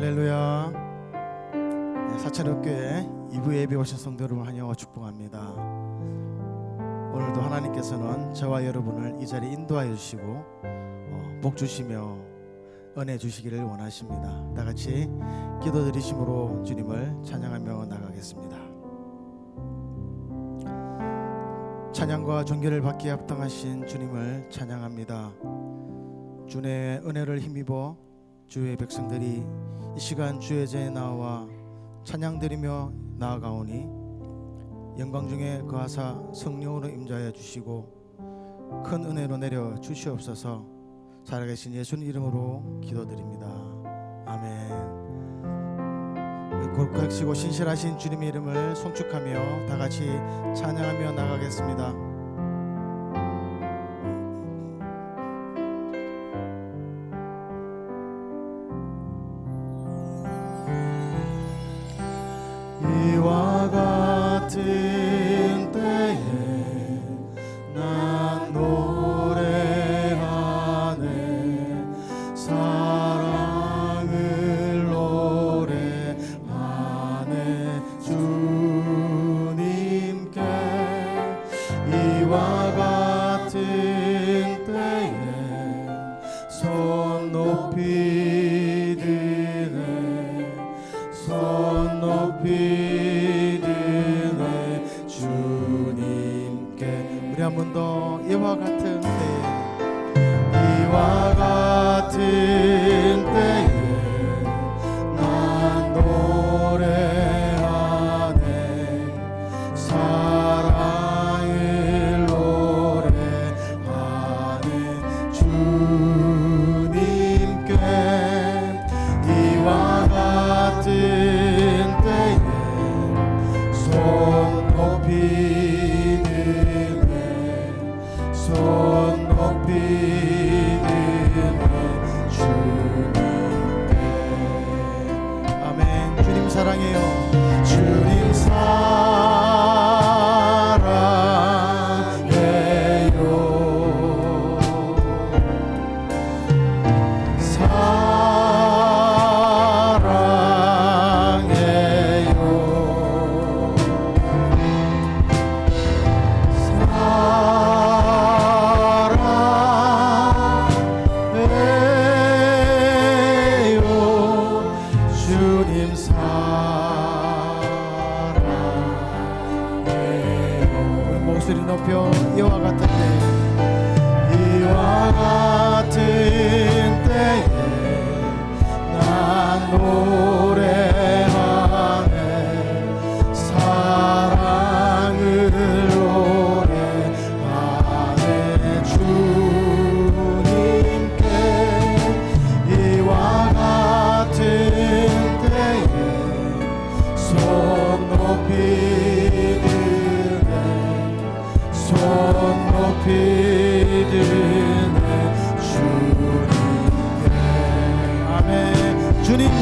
할렐루야. 네, 사천업교회 2부 예배 오신 성도 여러분 환영하고 축복합니다. 오늘도 하나님께서는 저와 여러분을 이 자리에 인도하여 주시고 어, 복 주시며 은혜 주시기를 원하십니다. 다 같이 기도 드리심으로 주님을 찬양하며 나가겠습니다. 찬양과 존귀를 받기에 합당하신 주님을 찬양합니다. 주의 은혜를 힘입어 주의 백성들이 이 시간 주의 제에 나와 찬양드리며 나아가오니 영광 중에 거하사 성령으로 임자하여 주시고 큰 은혜로 내려 주시옵소서. 살아계신 예수님 이름으로 기도드립니다. 아멘. 골고하시고 신실하신 주님의 이름을 송축하며 다 같이 찬양하며 나가겠습니다 손 높이 드네. 손 높이 드네. 주님께. 우리 한 번 더 이와 같은 때. 이와 같은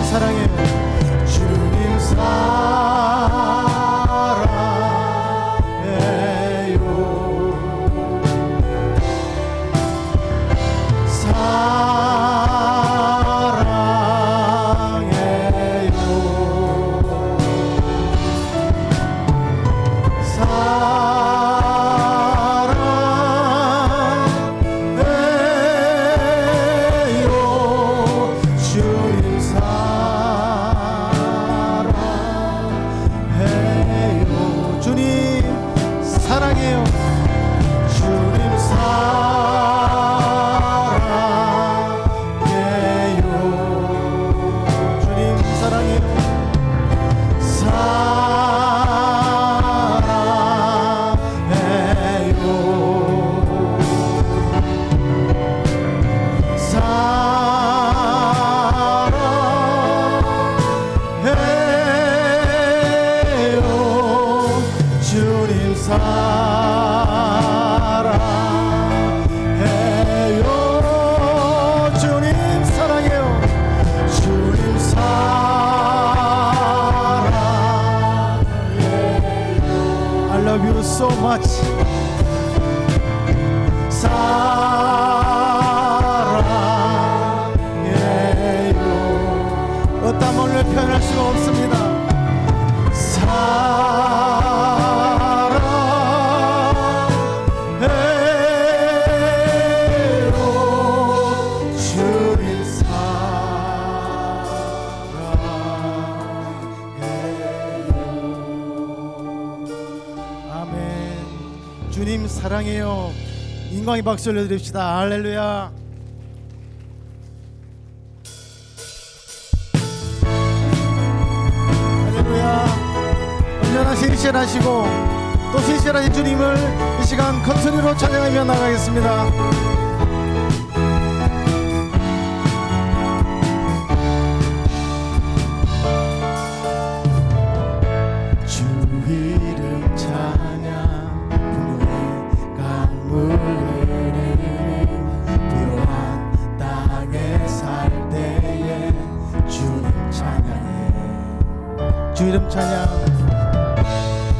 사랑해요 주님 사랑 you. love you so much. Sa 인광의 박수 올려드립시다. 할렐루야. 할렐루야. 언제나 신실하시고 또 신실하신 주님을 이 시간 큰 소리로 찬양하며 나가겠습니다 주 이름 찬양.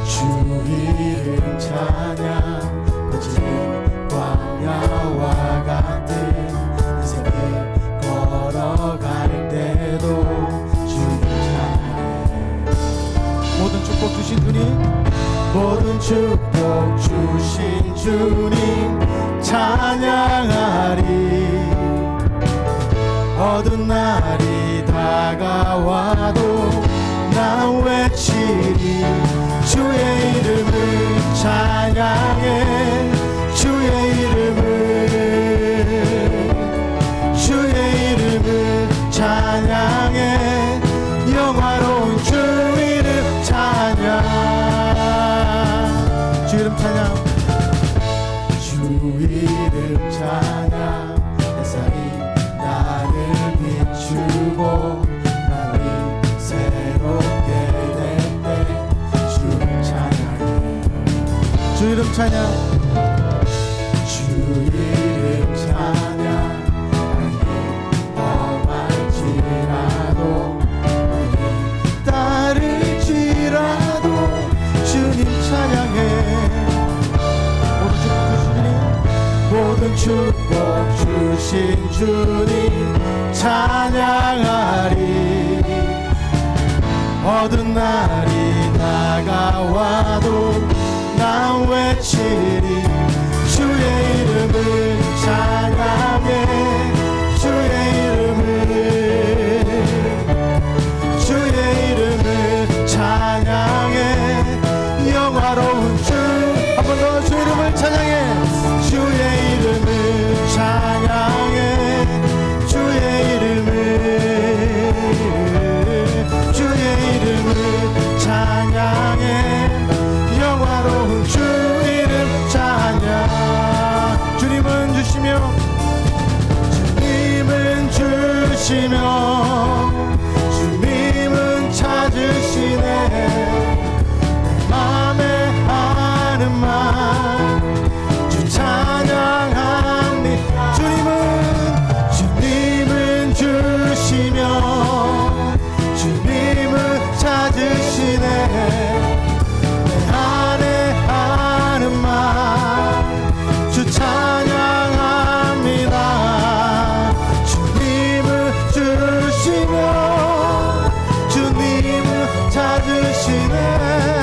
주 이름 찬양. 거친 광야와 같은 인생을 걸어갈 때도 주님 찬양해 모든 축복 주신 주님. 모든 축복 주신 주님. 찬양하리. 어두운 날이 다가와도 주 주 이름 찬양. 주 이름 찬양. 나를 따를지라도 주님 찬양해. 모든 축복 주신 주님 찬양하리. 어두운 날이 다가와도 나 외치리 주의 이름을 찬양 baby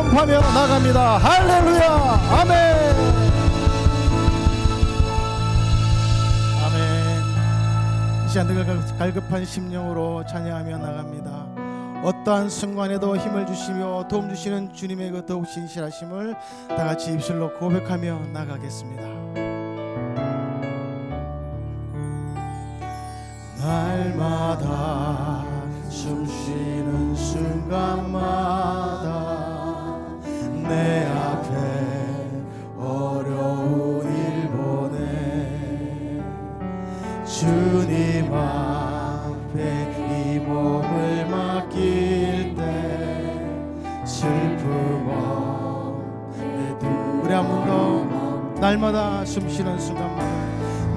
선포하며 나갑니다. 할렐루야. 아멘. 아멘. 이 시간 늘 갈급한 심령으로 찬양하며 나갑니다. 어떠한 순간에도 힘을 주시며 도움 주시는 주님의 그 더욱 신실하심을 다 같이 입술로 고백하며 나가겠습니다. 날마다 숨쉬는 순간마다 내 앞에 어려운 일 보내. 주님 앞에 이 몸을 맡길 때 슬픔 없네. 우리 한 번 더 날마다 숨쉬는 순간마다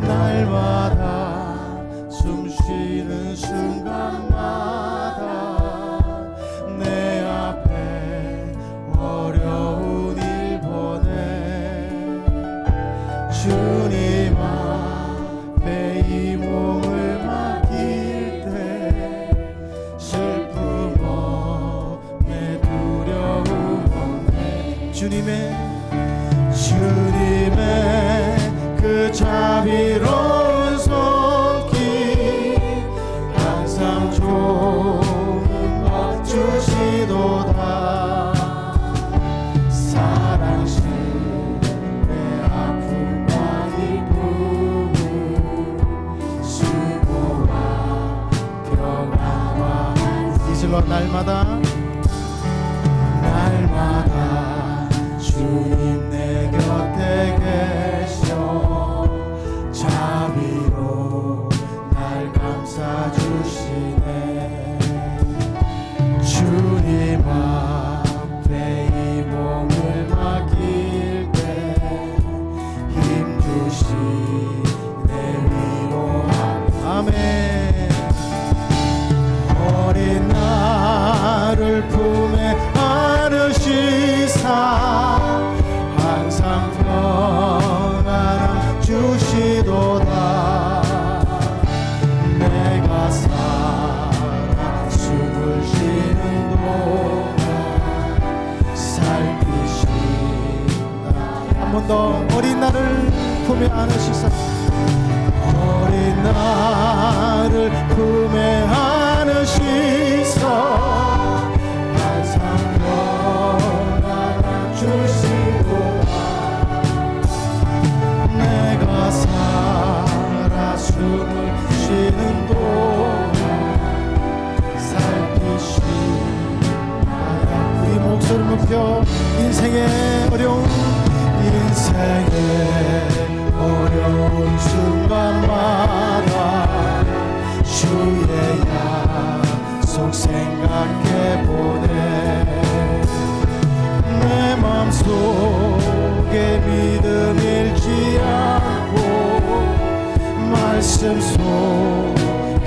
날마다 숨쉬는 순간마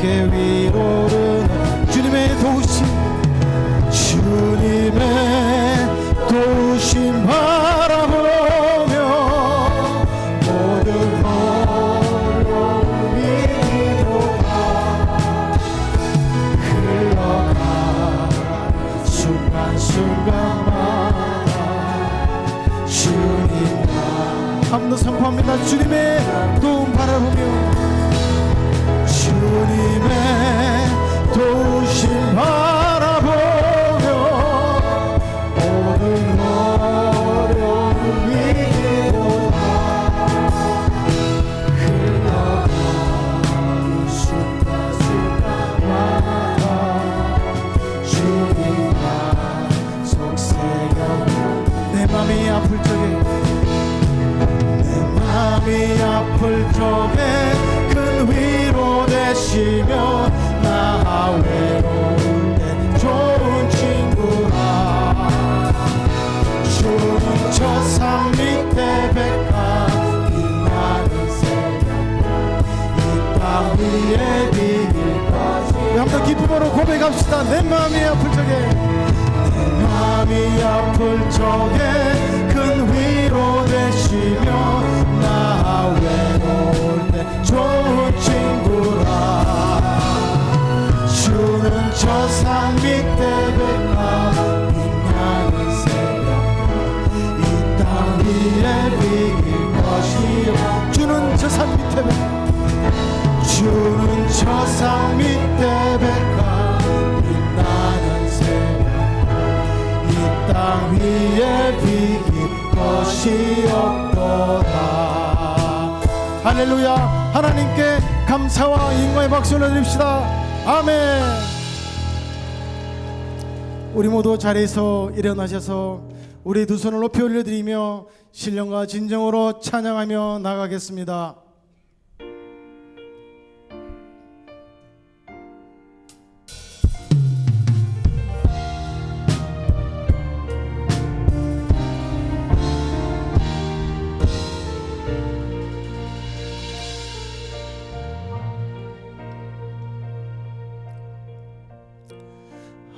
속에 위로는 주님의 도우심 주님의 도우심 바라보며 모든 어려움이 흘러가는 순간순간마다 주님. 한번더 선포합니다. 주님의 도움 바라보며 주님의 도우 고백합시다. 내 마음이 아플 적에. 내 마음이 아플 적에 큰 위로 되시며 나 외로울 때 좋은 친구라. 주는 저 산 밑에 백합 빛나는 새벽 이 땅 위에 비길 것이요. 주는 저 산 밑에 백합. 주는 저 산 밑에 백합 것이 없도다 할렐루야. 하나님께 감사와 인과의 박수를 드립시다. 아멘. 우리 모두 자리에서 일어나셔서 우리 두 손을 높이 올려드리며 신령과 진정으로 찬양하며 나가겠습니다.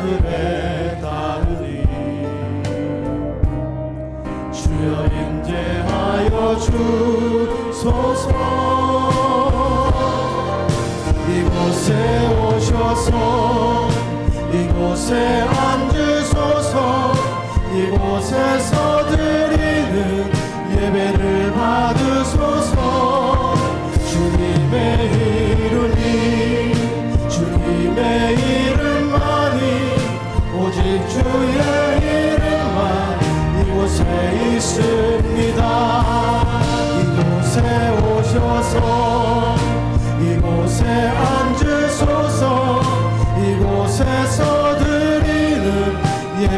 하늘에 닿으니 주여 임재하여 주소서. 이곳에 오셔서 이곳에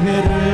예